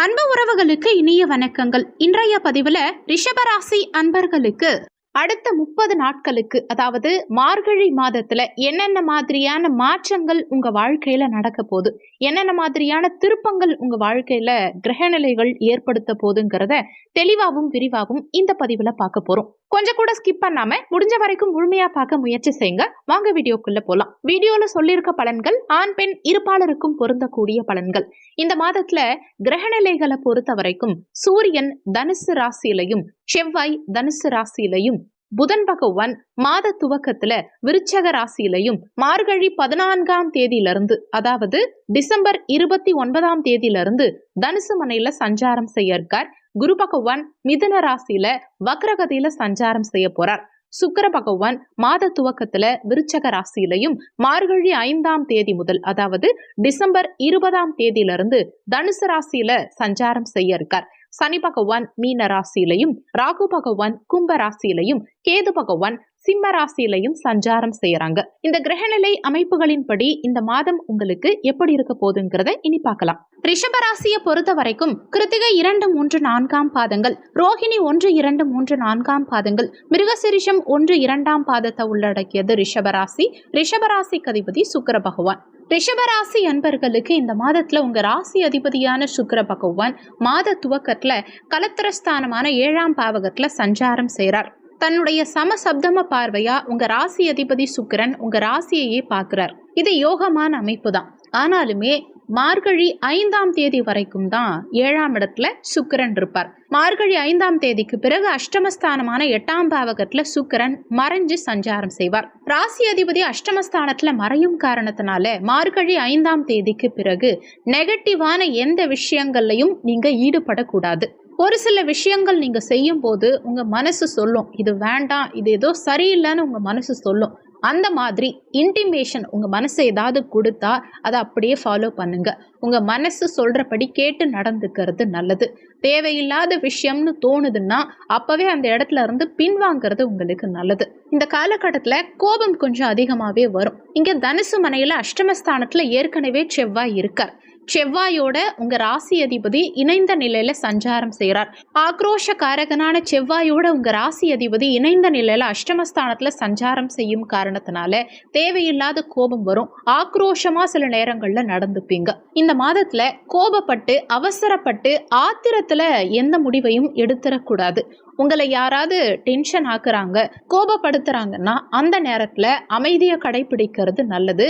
அன்பு உறவுகளுக்கு இனிய வணக்கங்கள். இன்றைய பதிவுல ரிஷபராசி அன்பர்களுக்கு அடுத்த முப்பது நாட்களுக்கு அதாவது மார்கழி மாதத்துல என்னென்ன மாதிரியான மாற்றங்கள் உங்க வாழ்க்கையில நடக்க போகுது? என்னென்ன மாதிரியான திருப்பங்கள் உங்க வாழ்க்கையில கிரகநிலைகள் ஏற்படுத்த போகுதுங்கிறத தெளிவாகவும் விரிவாகவும் இந்த பதிவுல பார்க்க போறோம். கொஞ்சம் கூட ஸ்கிப் பண்ணாம முடிஞ்ச வரைக்கும் முழுமையா பார்க்க முயற்சி செய்யுங்க. வாங்க வீடியோக்குள்ள போலாம். வீடியோல சொல்லியிருக்க பலன்கள் ஆண் பெண் இருப்பாளருக்கும் பொருந்தக்கூடிய பலன்கள். இந்த மாதத்துல கிரகநிலைகளை பொறுத்த வரைக்கும் சூரியன் தனுசு ராசியிலையும் செவ்வாய் தனுசு ராசியிலையும் புதன் பகவான் மாத துவக்கத்துல விருச்சக ராசியிலையும் மார்கழி பதினான்காம் தேதியிலிருந்து அதாவது டிசம்பர் இருபத்தி ஒன்பதாம் தேதியிலிருந்து தனுசு மனையில சஞ்சாரம் செய்ய இருக்கார். குரு பகவான் மிதுன ராசியில வக்ரகதியில சஞ்சாரம் செய்ய போறார். சுக்கர பகவான் மாத துவக்கத்துல விருச்சக ராசியிலையும் மார்கழி ஐந்தாம் தேதி முதல் அதாவது டிசம்பர் இருபதாம் தேதியிலிருந்து தனுசு ராசியில சஞ்சாரம் செய்ய இருக்கார். சனி பகவான் மீன ராசியிலையும் ராகு பகவான் கும்ப ராசியிலையும் கேது பகவான் சிம்ம ராசியிலையும் சஞ்சாரம் செய்யறாங்க. இந்த கிரகநிலை அமைப்புகளின்படி இந்த மாதம் உங்களுக்கு எப்படி இருக்க போகுதுங்கிறத இனி பார்க்கலாம். ரிஷப ராசியை பொறுத்த வரைக்கும் கிருத்திகை இரண்டு மூன்று நான்காம் பாதங்கள் ரோஹிணி ஒன்று இரண்டு மூன்று நான்காம் பாதங்கள் மிருகசிரிஷம் ஒன்று இரண்டாம் பாதத்தை உள்ளடக்கியது ரிஷபராசி ரிஷபராசி அதிபதி சுக்கர பகவான். ரிஷபராசி அன்பர்களுக்கு இந்த மாதத்துல உங்க ராசி அதிபதியான சுக்கர பகவான் மாத துவக்கத்துல கலத்திரஸ்தானமான ஏழாம் பாவகத்துல சஞ்சாரம் செய்கிறார் தன்னுடைய சமசப்தம பார்வையா உங்க ராசி அதிபதி சுக்கிரன் உங்க ராசியையே பார்க்கிறார். இது யோகமான அமைப்பு தான் ஆனாலுமே மார்கழி ஐந்தாம் தேதி வரைக்கும் தான் ஏழாம் இடத்துல சுக்கிரன் இருப்பார். மார்கழி ஐந்தாம் தேதிக்கு பிறகு அஷ்டமஸ்தானமான எட்டாம் பாவகத்துல சுக்கிரன் மறைஞ்சு சஞ்சாரம் செய்வார். ராசி அதிபதி அஷ்டமஸ்தானத்துல மறையும் காரணத்தினால மார்கழி ஐந்தாம் தேதிக்கு பிறகு நெகட்டிவான எந்த விஷயங்கள்லையும் நீங்க ஈடுபடக்கூடாது. ஒரு சில விஷயங்கள் நீங்கள் செய்யும் போது மனசு சொல்லும். இது வேண்டாம் இது ஏதோ சரியில்லைன்னு உங்கள் மனசு சொல்லும். அந்த மாதிரி இன்டிமேஷன் உங்கள் மனசு ஏதாவது கொடுத்தா அதை அப்படியே ஃபாலோ பண்ணுங்கள் உங்கள் மனசு சொல்கிறபடி கேட்டு நடந்துக்கிறது நல்லது. தேவையில்லாத விஷயம்னு தோணுதுன்னா அப்போவே அந்த இடத்துல இருந்து பின்வாங்கிறது உங்களுக்கு நல்லது. இந்த காலகட்டத்தில் கோபம் கொஞ்சம் அதிகமாகவே வரும். இங்கே தனுசு மனையில் அஷ்டமஸ்தானத்தில் ஏற்கனவே செவ்வாய் இருக்கார். செவ்வாயோட உங்க ராசி அதிபதி இணைந்த நிலையில சஞ்சாரம் செய்கிறார் ஆக்ரோஷ காரகனான செவ்வாயோட உங்க ராசி அதிபதி இணைந்த நிலையில அஷ்டமஸ்தானத்துல சஞ்சாரம் செய்யும் காரணத்தினால தேவையில்லாத கோபம் வரும். ஆக்ரோஷமா சில நேரங்கள்ல நடந்துப்பீங்க. இந்த மாதத்துல கோபப்பட்டு அவசரப்பட்டு ஆத்திரத்துல எந்த முடிவையும் எடுத்துடக்கூடாது உங்களை யாராவது டென்ஷன் ஆக்குறாங்க கோபப்படுத்துறாங்கன்னா அந்த நேரத்துல அமைதியை கடைபிடிக்கிறது நல்லது.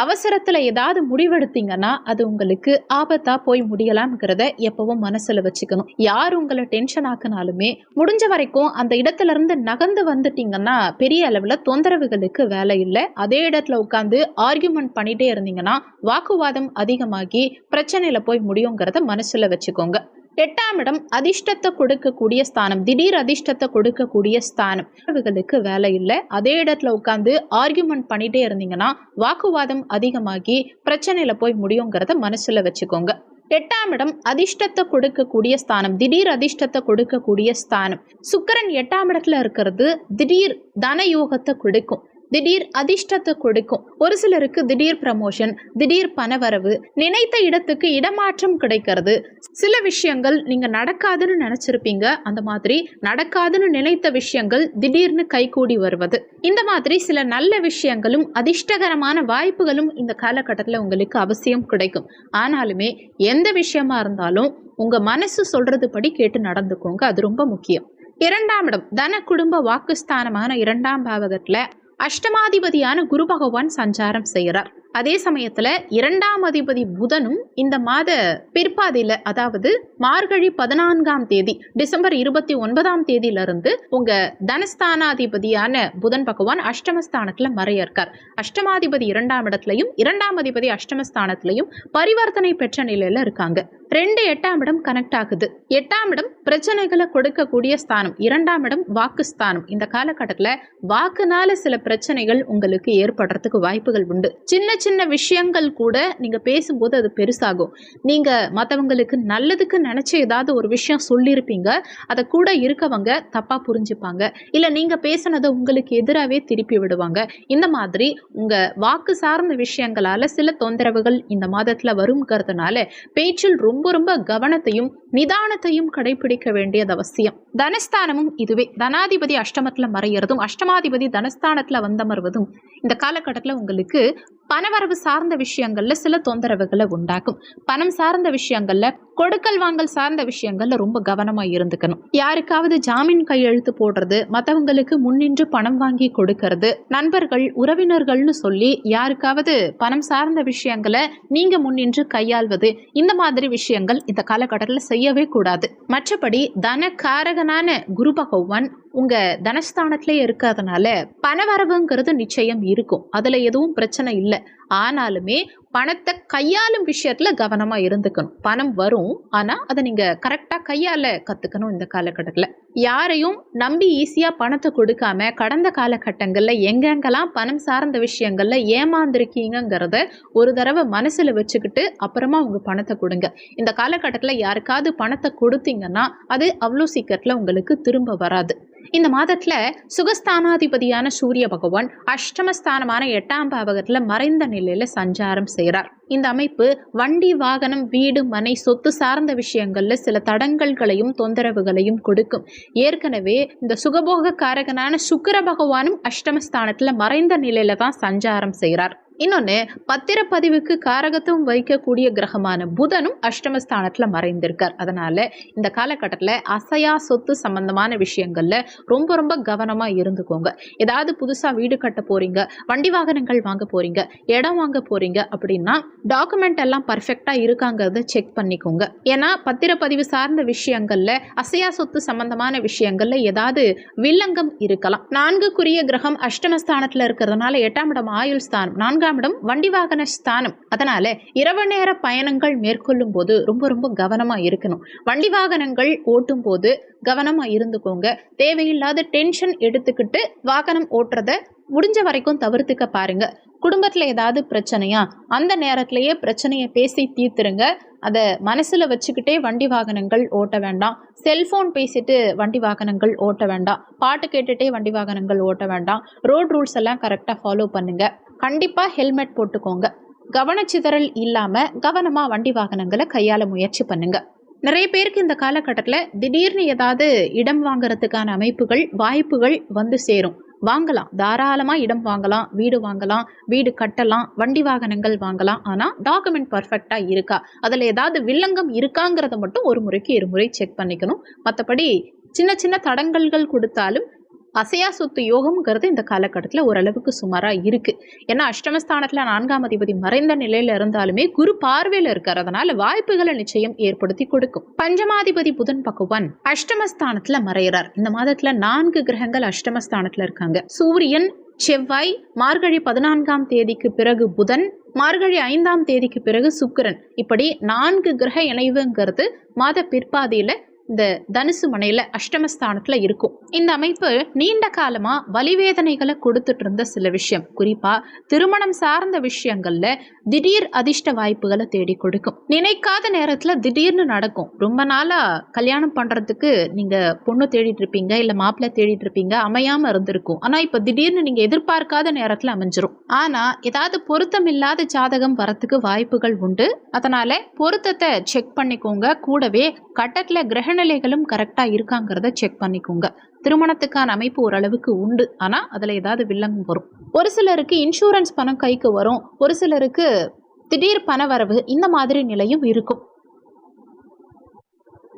அவசரத்தில் ஏதாவது முடிவெடுத்தீங்கன்னா அது உங்களுக்கு ஆபத்தாக போய் முடியலாம்ங்கிறத எப்பவும் மனசில் வச்சுக்கணும். யார் உங்களை டென்ஷன் ஆக்குனாலுமே முடிஞ்ச வரைக்கும் அந்த இடத்துல இருந்து நகர்ந்து வந்துட்டீங்கன்னா பெரிய அளவில் தொந்தரவுகளுக்கு வேலை இல்லை. அதே இடத்துல உட்காந்து ஆர்கியூமெண்ட் பண்ணிகிட்டே இருந்தீங்கன்னா வாக்குவாதம் அதிகமாகி பிரச்சனையில் போய் முடியுங்கிறத மனசில் வச்சுக்கோங்க. எட்டாம் இடம் அதிர்ஷ்டத்தை கொடுக்கக்கூடிய ஸ்தானம். திடீர் அதிர்ஷ்டத்தை கொடுக்கக்கூடிய ஸ்தானம். உறவுகளுக்கு வேலை இல்லை. அதே இடத்துல உட்காந்து ஆர்கியூமெண்ட் பண்ணிட்டே இருந்தீங்கன்னா வாக்குவாதம் அதிகமாகி பிரச்சனையில போய் முடியுங்கிறத மனசுல வச்சுக்கோங்க. எட்டாம் இடம் அதிர்ஷ்டத்தை கொடுக்கக்கூடிய ஸ்தானம். திடீர் அதிர்ஷ்டத்தை கொடுக்கக்கூடிய ஸ்தானம். சுக்கரன் எட்டாம் இடத்துல இருக்கிறது திடீர் தன யோகத்தை கொடுக்கும். திடீர் அதிர்ஷ்டத்தை கொடுக்கும். ஒரு சிலருக்கு திடீர் ப்ரமோஷன் திடீர் பணவரவு நினைத்த இடத்துக்கு இடமாற்றம் கிடைக்கிறது. சில விஷயங்கள் நீங்க நடக்காதுன்னு நினைச்சிருப்பீங்க. அந்த மாதிரி நடக்காதுன்னு நினைத்த விஷயங்கள் திடீர்னு கைகூடி வருவது. இந்த மாதிரி சில நல்ல விஷயங்களும் அதிர்ஷ்டகரமான வாய்ப்புகளும் இந்த காலகட்டத்தில் உங்களுக்கு அவசியம் கிடைக்கும். ஆனாலுமே எந்த விஷயமா இருந்தாலும் உங்க மனசு சொல்றது படி கேட்டு நடந்துக்கோங்க. அது ரொம்ப முக்கியம். இரண்டாம் இடம் தன குடும்ப வாக்குஸ்தானமான இரண்டாம் பாவகத்துல அஷ்டமாதிபதியான குரு பகவான் சஞ்சாரம் செய்கிறார். அதே சமயத்தில் இரண்டாம் அதிபதி புதனும் இந்த மாத பிற்பாதையில் அதாவது மார்கழி பதினான்காம் தேதி டிசம்பர் இருபத்தி ஒன்பதாம் தேதியிலிருந்து உங்கள் தனஸ்தானாதிபதியான புதன் பகவான் அஷ்டமஸ்தானத்தில் மறைய இருக்கார் அஷ்டமாதிபதி இரண்டாம் இடத்துலையும் இரண்டாம் அதிபதி அஷ்டமஸ்தானத்திலையும் பரிவர்த்தனை பெற்ற நிலையில் இருக்காங்க. ரெண்டு எட்டாம் இடம் கனெக்ட் ஆகுது. எட்டாம் இடம் பிரச்சனைகளை கொடுக்கக்கூடிய ஸ்தானம். இரண்டாம் இடம் வாக்கு ஸ்தானம். இந்த காலகட்டத்தில் வாக்குனால சில பிரச்சனைகள் உங்களுக்கு ஏற்படுறதுக்கு வாய்ப்புகள் உண்டு. சின்ன சின்ன விஷயங்கள் கூட நீங்கள் பேசும்போது அது பெருசாகும். நீங்கள் மற்றவங்களுக்கு நல்லதுக்கு நினச்சி ஏதாவது ஒரு விஷயம் சொல்லியிருப்பீங்க. அதை கூட இருக்கவங்க தப்பாக புரிஞ்சுப்பாங்க. இல்லை நீங்கள் பேசுனதை உங்களுக்கு எதிராகவே திருப்பி விடுவாங்க. இந்த மாதிரி உங்கள் வாக்கு சார்ந்த விஷயங்களால் சில தொந்தரவுகள் இந்த மாதத்தில் வருங்கிறதுனால பேச்சில் ரொம்ப ரொம்ப ரொம்ப கவனத்தையும் நிதானத்தையும் கடைபிடிக்க வேண்டியது அவசியம். தனஸ்தானமும் இதுவே. தனாதிபதி அஷ்டமத்துல மறையிறதும் அஷ்டமாதிபதி தனஸ்தானத்துல வந்தமர்வதும் இந்த காலகட்டத்தில் உங்களுக்கு பணவரவு சார்ந்த விஷயங்களில் சில தொந்தரவுகளை உண்டாக்கும். பணம் சார்ந்த விஷயங்களில் கொடுக்கல் வாங்கல் சார்ந்த விஷயங்களில் ரொம்ப கவனமாக இருந்துக்கணும். யாருக்காவது ஜாமீன் கையெழுத்து போடுறது மற்றவங்களுக்கு முன்னின்று பணம் வாங்கி கொடுக்கறது நண்பர்கள் உறவினர்கள்னு சொல்லி யாருக்காவது பணம் சார்ந்த விஷயங்களை நீங்க முன்னின்று கையாள்வது இந்த மாதிரி விஷயங்கள் இந்த காலகட்டத்தில் செய்யவே கூடாது. மற்றபடி தன காரகனான குரு பகவான் உங்கள் தனஸ்தானத்திலே இருக்கிறதுனால பணவரவுங்கிறது நிச்சயம் இருக்கும். அதில் எதுவும் பிரச்சனை இல்லை. ஆனாலுமே பணத்தை கையாளும் விஷயத்தில் கவனமாக இருந்துக்கணும். பணம் வரும் ஆனால் அதை நீங்கள் கரெக்டாக கையால் கற்றுக்கணும் இந்த காலகட்டத்தில். யாரையும் நம்பி ஈஸியாக பணத்தை கொடுக்காம கடந்த காலகட்டங்களில் எங்கெங்கெல்லாம் பணம் சார்ந்த விஷயங்களில் ஏமாந்துருக்கீங்கிறத ஒரு தடவை மனசில் வச்சுக்கிட்டு அப்புறமா உங்க பணத்தை கொடுங்க. இந்த காலகட்டத்தில் யாருக்காவது பணத்தை கொடுத்தீங்கன்னா அது அவ்வளோ சீக்கிரத்தில் உங்களுக்கு திரும்ப வராது. இந்த மாதத்தில் சுகஸ்தானாதிபதியான சூரிய பகவான் அஷ்டமஸ்தானமான எட்டாம் பாவகத்தில் மறைந்த நிலை நிலையில சஞ்சாரம் செய்கிறார் இந்த அமைப்பு வண்டி வாகனம் வீடு மனை சொத்து சார்ந்த விஷயங்கள்ல சில தடங்கல்களையும் தொந்தரவுகளையும் கொடுக்கும். ஏற்கனவே இந்த சுகபோக காரகனான சுக்கர பகவானும் அஷ்டமஸ்தானத்துல மறைந்த நிலையில தான் சஞ்சாரம் செய்கிறார் இன்னொன்று பத்திரப்பதிவுக்கு காரகத்துவம் வைக்கக்கூடிய கிரகமான புதனும் அஷ்டமஸ்தானத்தில் மறைந்திருக்கார். அதனால் இந்த காலகட்டத்தில் அசையா சொத்து சம்பந்தமான விஷயங்களில் ரொம்ப ரொம்ப கவனமாக இருந்துக்கோங்க. ஏதாவது புதுசாக வீடு கட்ட போறீங்க வண்டி வாகனங்கள் வாங்க போகிறீங்க இடம் வாங்க போகிறீங்க அப்படின்னா டாக்குமெண்ட் எல்லாம் பர்ஃபெக்டாக இருக்காங்கிறத செக் பண்ணிக்கோங்க. ஏன்னா பத்திரப்பதிவு சார்ந்த விஷயங்களில் அசையா சொத்து சம்பந்தமான விஷயங்களில் ஏதாவது வில்லங்கம் இருக்கலாம். நான்குக்குரிய கிரகம் அஷ்டமஸ்தானத்தில் இருக்கிறதுனால எட்டாம் இடம் ஆயுள் ஸ்தானம் நான்காம் இடம் வண்டி வாகன ஸ்தானம். அதனால இரவு நேர பயணங்கள் மேற்கொள்ளும் போது ரொம்ப ரொம்ப கவனமா இருக்கணும். வண்டி வாகனங்கள் ஓட்டும் போது கவனமா இருந்துக்கோங்க. தேவையில்லாத டென்ஷன் எடுத்துக்கிட்டு வாகனம் ஓட்டுறத முடிஞ்ச வரைக்கும் தவிர்த்துக்க பாருங்க. குடும்பத்தில் ஏதாவது பிரச்சனையா அந்த நேரத்திலேயே பிரச்சனையை பேசி தீர்த்துருங்க. அதை மனசில் வச்சுக்கிட்டே வண்டி வாகனங்கள் ஓட்ட வேண்டாம். செல்ஃபோன் பேசிட்டு வண்டி வாகனங்கள் ஓட்ட வேண்டாம். பாட்டு கேட்டுட்டே வண்டி வாகனங்கள் ஓட்ட வேண்டாம். ரோட் ரூல்ஸ் எல்லாம் கரெக்டாக ஃபாலோ பண்ணுங்க. கண்டிப்பாக ஹெல்மெட் போட்டுக்கோங்க. கவனச்சிதறல் இல்லாமல் கவனமாக வண்டி வாகனங்களை கையாள முயற்சி பண்ணுங்க. நிறைய பேருக்கு இந்த காலகட்டத்தில் திடீர்னு ஏதாவது இடம் வாங்குறதுக்கான அமைப்புகள் வாய்ப்புகள் வந்து சேரும். வாங்கலாம். தாராளமாக இடம் வாங்கலாம் வீடு வாங்கலாம் வீடு கட்டலாம் வண்டி வாகனங்கள் வாங்கலாம். ஆனால் டாக்குமெண்ட் பர்ஃபெக்டாக இருக்கா? அதில் ஏதாவது வில்லங்கம் இருக்காங்கிறத மட்டும் ஒரு முறைக்கு இருமுறை செக் பண்ணிக்கணும். மற்றபடி சின்ன சின்ன தடங்கல்கள் கொடுத்தாலும் அசையா சொத்து யோகம்ங்கிறது இந்த காலகட்டத்தில் ஓரளவுக்கு சுமாராக இருக்குது ஏன்னா அஷ்டமஸ்தானத்தில் நான்காம் அதிபதி மறைந்த நிலையில் இருந்தாலுமே குரு பார்வையில் இருக்கிற அதனால் வாய்ப்புகளை நிச்சயம் ஏற்படுத்தி கொடுக்கும். பஞ்சமாதிபதி புதன் பகவான் அஷ்டமஸ்தானத்தில் மறையிறார். இந்த மாதத்தில் நான்கு கிரகங்கள் அஷ்டமஸ்தானத்தில் இருக்காங்க. சூரியன் செவ்வாய் மார்கழி பதினான்காம் தேதிக்கு பிறகு புதன் மார்கழி ஐந்தாம் தேதிக்கு பிறகு சுக்கிரன். இப்படி நான்கு கிரக இணைவுங்கிறது மாத பிற்பாதியில் இந்த தனுசு மனையில் அஷ்டமஸ்தானத்தில் இருக்கும். இந்த அமைப்பு நீண்ட காலமாக வலிவேதனைகளை கொடுத்துட்டு இருந்த சில விஷயம். குறிப்பாக திருமணம் சார்ந்த விஷயங்களில் திடீர் அதிர்ஷ்ட வாய்ப்புகளை தேடி கொடுக்கும். நினைக்காத நேரத்தில் திடீர்னு நடக்கும். ரொம்ப நாளாக கல்யாணம் பண்ணுறதுக்கு நீங்கள் பொண்ணு தேடிட்டு இருப்பீங்க இல்லை மாப்பிள்ளை தேடிட்டு இருப்பீங்க அமையாமல் இருந்திருக்கும். ஆனால் இப்போ திடீர்னு நீங்கள் எதிர்பார்க்காத நேரத்தில் அமைஞ்சிரும். ஆனால் ஏதாவது பொருத்தம் இல்லாத ஜாதகம் வரத்துக்கு வாய்ப்புகள் உண்டு. அதனால் பொருத்தத்தை செக் பண்ணிக்கோங்க. கூடவே கட்டத்துல சூழ்நிலைகளும் கரெக்டாக இருக்காங்கிறத செக் பண்ணிக்கோங்க. திருமணத்துக்கான அமைப்பு ஓரளவுக்கு உண்டு. ஆனால் அதில் ஏதாவது வில்லங்கம் வரும். ஒரு சிலருக்கு இன்சூரன்ஸ் பணம் கைக்கு வரும். ஒரு சிலருக்கு திடீர் பணவரவு இந்த மாதிரி நிலையும் இருக்கும்.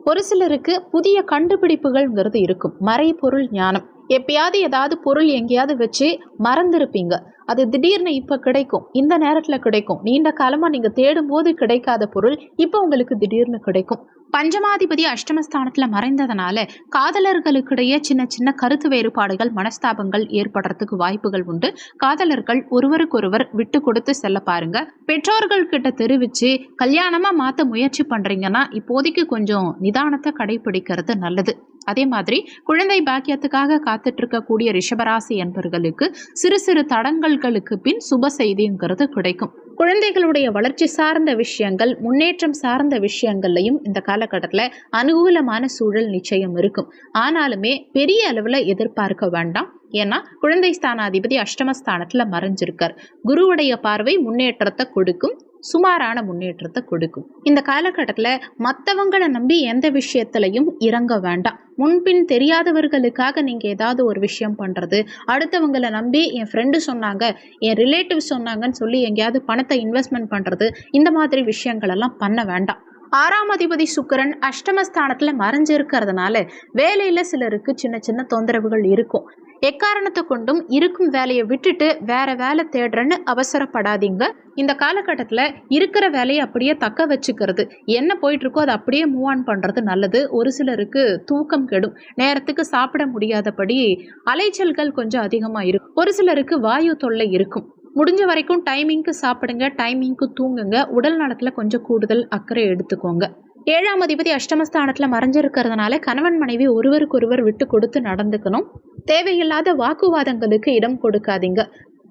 ஒரு சிலருக்கு புதிய கண்டுபிடிப்புகள்ங்கிறது இருக்கும். மறைபொருள் ஞானம். எப்பயாவது ஏதாவது பொருள் எங்கேயாவது வச்சு மறந்துருப்பீங்க. அது திடீர்னு இப்போ கிடைக்கும். இந்த நேரத்தில் கிடைக்கும். நீண்ட காலமாக நீங்கள் தேடும்போது கிடைக்காத பொருள் இப்போ உங்களுக்கு திடீர்னு கிடைக்கும். பஞ்சமாதிபதி அஷ்டமஸ்தானத்தில் மறைந்ததுனால காதலர்களுக்கிடையே சின்ன சின்ன கருத்து வேறுபாடுகள் மனஸ்தாபங்கள் ஏற்படுறதுக்கு வாய்ப்புகள் உண்டு. காதலர்கள் ஒருவருக்கொருவர் விட்டு கொடுத்து செல்ல பாருங்க. பெற்றோர்கள் கிட்ட தெரிவித்து கல்யாணமாக மாற்ற முயற்சி பண்ணுறீங்கன்னா இப்போதைக்கு கொஞ்சம் நிதானத்தை கடைபிடிக்கிறது நல்லது. அதே மாதிரி குழந்தை பாக்கியத்துக்காக காத்துட்டு இருக்கக்கூடிய ரிஷபராசி என்பர்களுக்கு சிறு சிறு தடங்கல்களுக்கு பின் சுப செய்திங்கிறது கிடைக்கும். குழந்தைகளுடைய வளர்ச்சி சார்ந்த விஷயங்கள் முன்னேற்றம் சார்ந்த விஷயங்கள்லையும் இந்த காலகட்டத்தில் அனுகூலமான சூழல் நிச்சயம் இருக்கும். ஆனாலுமே பெரிய அளவில் எதிர்பார்க்க வேண்டாம். ஏன்னா குழந்தை ஸ்தானாதிபதி அஷ்டமஸ்தானத்தில் மறைஞ்சிருக்கார். குருவுடைய பார்வை முன்னேற்றத்தை கொடுக்கும் சுமாரான முன்னேற்றத்தை கொடுக்கும். இந்த காலகட்டத்தில் மற்றவங்களை நம்பி எந்த விஷயத்துலையும் இறங்க வேண்டாம். முன்பின் தெரியாதவர்களுக்காக நீங்கள் ஏதாவது ஒரு விஷயம் பண்ணுறது அடுத்தவங்களை நம்பி என் ஃப்ரெண்டு சொன்னாங்க என் ரிலேட்டிவ் சொன்னாங்கன்னு சொல்லி எங்கேயாவது பணத்தை இன்வெஸ்ட்மெண்ட் பண்ணுறது இந்த மாதிரி விஷயங்களெல்லாம் பண்ண வேண்டாம். ஆறாம் அதிபதி சுக்கிரன் அஷ்டமஸ்தானத்தில் மறைஞ்சிருக்கிறதுனால வேலையில் சிலருக்கு சின்ன சின்ன தொந்தரவுகள் இருக்கும். எக்காரணத்தை கொண்டும் இருக்கும் வேலையை விட்டுட்டு வேற வேலை தேடுறேன்னு அவசரப்படாதீங்க. இந்த காலகட்டத்தில் இருக்கிற வேலையை அப்படியே தக்க வச்சுக்கிறது. என்ன போயிட்டு இருக்கோ அதை அப்படியே மூவ் ஆன் பண்ணுறது நல்லது. ஒரு சிலருக்கு தூக்கம் கெடும். நேரத்துக்கு சாப்பிட முடியாதபடி அலைச்சல்கள் கொஞ்சம் அதிகமாக இருக்கும். ஒரு சிலருக்கு வாயு தொல்லை இருக்கும். முடிஞ்ச வரைக்கும் டைமிங்க்கு சாப்பிடுங்க டைமிங்க்கு தூங்குங்க. உடல் நலத்தில் கொஞ்சம் கூடுதல் அக்கறை எடுத்துக்கோங்க. ஏழாம் அதிபதி அஷ்டமஸ்தானத்தில் மறைஞ்சிருக்கிறதுனால கணவன் மனைவி ஒருவருக்கொருவர் விட்டு கொடுத்து நடந்துக்கணும். தேவையில்லாத வாக்குவாதங்களுக்கு இடம் கொடுக்காதீங்க.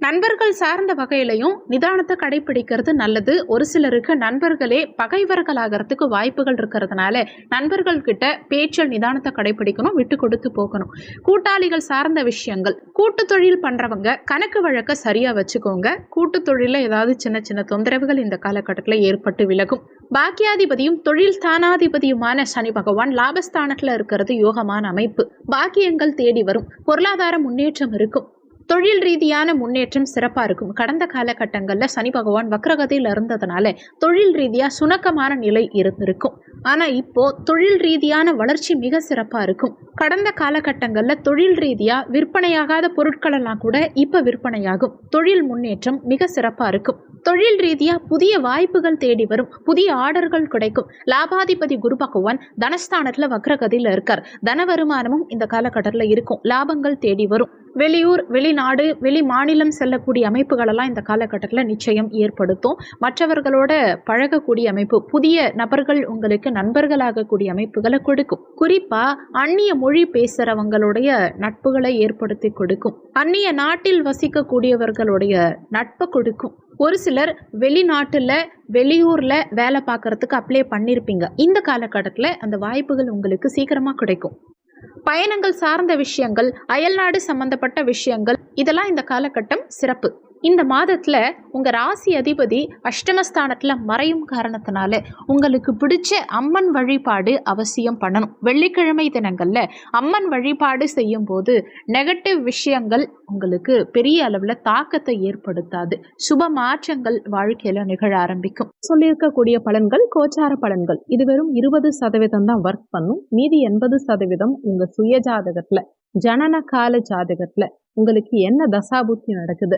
நண்பர்கள் சார்ந்த வகையிலையும் நிதானத்தை கடைபிடிக்கிறது நல்லது. ஒரு சிலருக்கு நண்பர்களே பகைவர்களாகிறதுக்கு வாய்ப்புகள் இருக்கிறதுனால நண்பர்கள் கிட்ட பேச்சல் நிதானத்தை கடைபிடிக்கணும் விட்டு கொடுத்து போகணும். கூட்டாளிகள் சார்ந்த விஷயங்கள். கூட்டு தொழில் பண்றவங்க கணக்கு வழக்க சரியா வச்சுக்கோங்க. கூட்டு தொழில ஏதாவது சின்ன சின்ன தொந்தரவுகள் இந்த காலகட்டத்தில் ஏற்பட்டு விலகும். பாக்கியாதிபதியும் தொழில் ஸ்தானாதிபதியுமான சனி பகவான் லாபஸ்தானத்தில் இருக்கிறது யோகமான அமைப்பு. பாக்கியங்கள் தேடி வரும். பொருளாதார முன்னேற்றம் இருக்கும். தொழில் ரீதியான முன்னேற்றம் சிறப்பாக இருக்கும். கடந்த காலகட்டங்களில் சனி பகவான் வக்ரகதையில் இருந்ததுனால தொழில் ரீதியாக சுணக்கமான நிலை இருந்திருக்கும். ஆனால் இப்போ தொழில் ரீதியான வளர்ச்சி மிக சிறப்பாக இருக்கும். கடந்த காலகட்டங்களில் தொழில் ரீதியாக விற்பனையாகாத பொருட்களெல்லாம் கூட இப்போ விற்பனையாகும். தொழில் முன்னேற்றம் மிக சிறப்பாக இருக்கும். தொழில் ரீதியாக புதிய வாய்ப்புகள் தேடி வரும். புதிய ஆர்டர்கள் கிடைக்கும். லாபாதிபதி குரு பகவான் தனஸ்தானத்தில் வக்ரகதியில் இருக்கார். தன வருமானமும் இந்த காலகட்டத்தில் இருக்கும். லாபங்கள் தேடி வரும். வெளியூர் வெளிநாடு வெளி மாநிலம் செல்லக்கூடிய அமைப்புகளெல்லாம் இந்த காலகட்டத்தில் நிச்சயம் ஏற்படுத்தும். மற்றவர்களோட பழகக்கூடிய அமைப்பு புதிய நபர்கள் உங்களுக்கு நண்பர்களாகக்கூடிய அமைப்புகளை கொடுக்கும். குறிப்பாக அந்நிய மொழி பேசுகிறவங்களுடைய நட்புகளை ஏற்படுத்தி கொடுக்கும். அந்நிய நாட்டில் வசிக்கக்கூடியவர்களுடைய நட்பை கொடுக்கும். ஒரு சிலர் வெளிநாட்டில் வெளியூரில் வேலை பார்க்குறதுக்கு அப்ளை பண்ணியிருப்பீங்க இந்த காலகட்டத்தில் அந்த வாய்ப்புகள் உங்களுக்கு சீக்கிரமாக கிடைக்கும். பயணங்கள் சார்ந்த விஷயங்கள் அயல்நாடு சம்பந்தப்பட்ட விஷயங்கள் இதெல்லாம் இந்த காலகட்டம் சிறப்பு. இந்த மாதத்தில் உங்கள் ராசி அதிபதி அஷ்டமஸ்தானத்தில் மறையும் காரணத்தினால உங்களுக்கு பிடிச்ச அம்மன் வழிபாடு அவசியம் பண்ணணும். வெள்ளிக்கிழமை தினங்களில் அம்மன் வழிபாடு செய்யும் போது நெகட்டிவ் விஷயங்கள் உங்களுக்கு பெரிய அளவில் தாக்கத்தை ஏற்படுத்தாது. சுப மாற்றங்கள் வாழ்க்கையில் நிகழ ஆரம்பிக்கும். சொல்லியிருக்கக்கூடிய பலன்கள் கோச்சார பலன்கள். இது வெறும் இருபது சதவீதம் தான் ஒர்க் பண்ணும். மீதி எண்பது சதவீதம் உங்கள் சுய ஜாதகத்தில் ஜனன கால ஜாதகத்தில் உங்களுக்கு என்ன தசாபுத்தி நடக்குது?